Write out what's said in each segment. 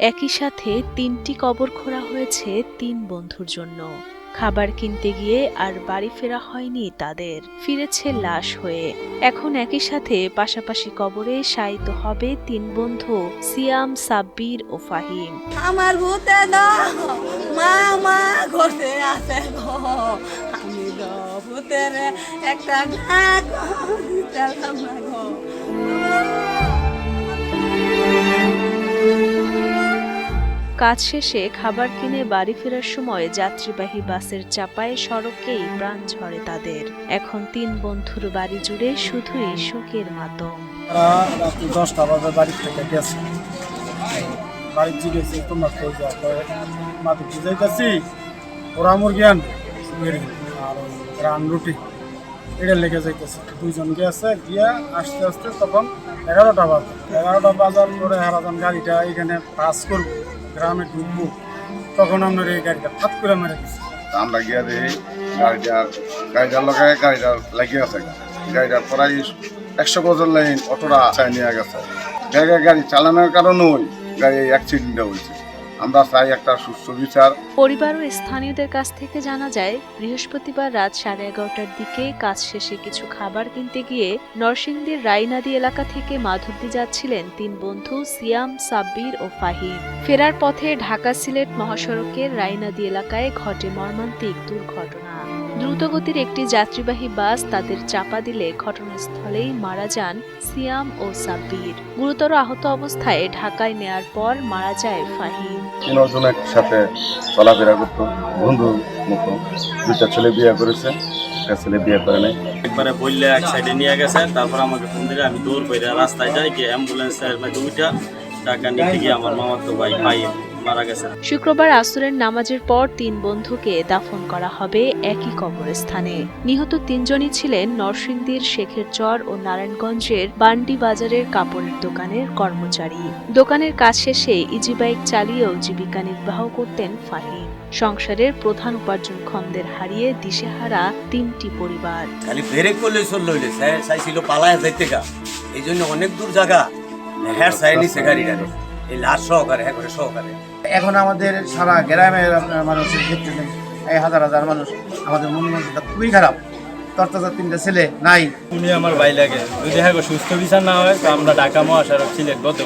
একই সাথে তিনটি কবর খোঁড়া হয়েছে তিন বন্ধুর জন্য। খাবার কিনতে গিয়ে আর বাড়ি ফেরা হয়নি তাদের। ফিরেছে লাশ হয়ে। এখন একই সাথে পাশাপাশি কবরে শায়িত হবে তিন বন্ধু, সিয়াম, সাব্বির ও ফাহিম। আমার ভূতে মা মা আমি ভূতের একটা কাজ শেষে খাবার কিনে বাড়ি ফেরার সময় যাত্রীবাহী বাসের চাপায় সড়কেই প্রাণ ঝরে তাদের। এখন তিন বন্ধুর বাড়ি জুড়ে শুধুই শোকের মাতম। দশটা বাজে বাড়ি থেকে গেছে। বাড়ি জিগেছে তোমরা যাও কয়, মাকে ওরা মুরগি আন আর রান রুটি। এটা লেগে যাইতেছে। দুইজন গেছে গিয়া আস্তে আস্তে তখন এগারোটা বাজে। এগারোটা বাজার পরে হারাজান গাড়িটা এখানে পাস করব। গ্রামে ঢুকবো, তখন আপনার এই গাড়িটা ফাত করে মেরে দিচ্ছি আমরা গিয়া দেখি গাড়িটার গাড়িটার লগায় গাড়িটার লাগিয়ে আছে। গাড়িটা প্রায় একশো বছর লাইন অটোটা চাই নিয়ে গেছে। গাড়ি চালানোর কারণে ওই গাড়ি অ্যাক্সিডেন্টটা হয়েছে আমরা চাই একটা সুস্থ বিচার। পরিবার ও স্থানীয়দের কাছ থেকে জানা যায়, বৃহস্পতিবার রাত সাড়ে এগারোটার দিকে কাজ শেষে কিছু খাবার কিনতে গিয়ে নরসিংদীর রায়নাদি এলাকা থেকে মাধবদী যাচ্ছিলেন তিন বন্ধু সিয়াম, সাব্বির ও ফাহিম। ফেরার পথে ঢাকা সিলেট মহাসড়কের রায়নাদি এলাকায় ঘটে মর্মান্তিক দুর্ঘটনা। দ্রুতগতির একটি যাত্রীবাহী বাস তাদের চাপা দিলে ঘটনাস্থলেই মারা যান সিয়াম ও সাব্বির। গুরুতর আহত অবস্থায় ঢাকায় নেয়ার পর মারা যায় ফাহিম। তিনজন একসাথে চলাফেরা করতো বন্ধুর মতো। দুটা ছেলে বিয়ে করেছে একটা ছেলে বিয়ে করে নাই। একবারে বললে এক সাইডে নিয়ে গেছে তারপর আমাকে ফোন দিলে আমি দৌড় করে রাস্তায় যাই গিয়ে অ্যাম্বুলেন্সের মধ্যে উঠা টাকা নিতে গিয়ে আমার মামার তো ভাই ভাই মারা গেছে। শুক্রবার আসরের নামাজের পর তিন বন্ধুকে দাফন করা হবে একই কবরস্থানে। নিহত তিনজনই ছিলেন নরসিংদীর শেখের চর ও নারায়ণগঞ্জের বান্ডি বাজারের কাপড়ের দোকানের কর্মচারী। দোকানের কাজ শেষে ইজি বাইক চালিয়েও জীবিকা নির্বাহ করতেন ফাহিম। সংসারের প্রধান উপার্জন খন্দের হারিয়ে দিশেহারা তিনটি পরিবার। খালি ব্রেক করলে চলল হইলে চাইছিল পালায় যাইতে গা। এই জন্য অনেক দূর জায়গা হ্যাঁ চাই নিছে গাড়িটারে। এই লাশ সহকারে হ্যাঁ করে সহকারে। এখন আমাদের সারা গ্রামের আপনার মানুষের দেখতেছেন এই হাজার হাজার মানুষ আমাদের মন মানসিকতা খুবই খারাপ। তরতাজা তিনটা ছেলে নাই। উনি আমার ভাই লাগে। যদি হ্যাঁ সুস্থ বিচার না হয় তো আমরা ঢাকা মহাসড়ক সিলেট বলতে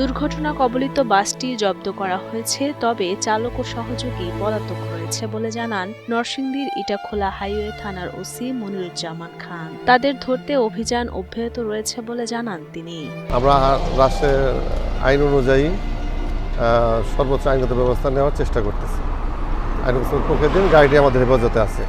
দুর্ঘটনা কবলিত বাসটি জব্দ করা হয়েছে তবে চালক ও সহযোগী পলাতক রয়েছে বলে জানান নরসিংদীর ইটাখোলা হাইওয়ে থানার ওসি মনিরুজ্জামান খান। তাদের ধরতে অভিযান অব্যাহত রয়েছে বলে জানান তিনি। আমরা রাষ্ট্রের আইন অনুযায়ী সর্বোচ্চ আইনগত ব্যবস্থা নেওয়ার চেষ্টা করতেছে। আইনগত প্রক্রিয়া দিন গাড়িটি আমাদের হেফাজতে আছে।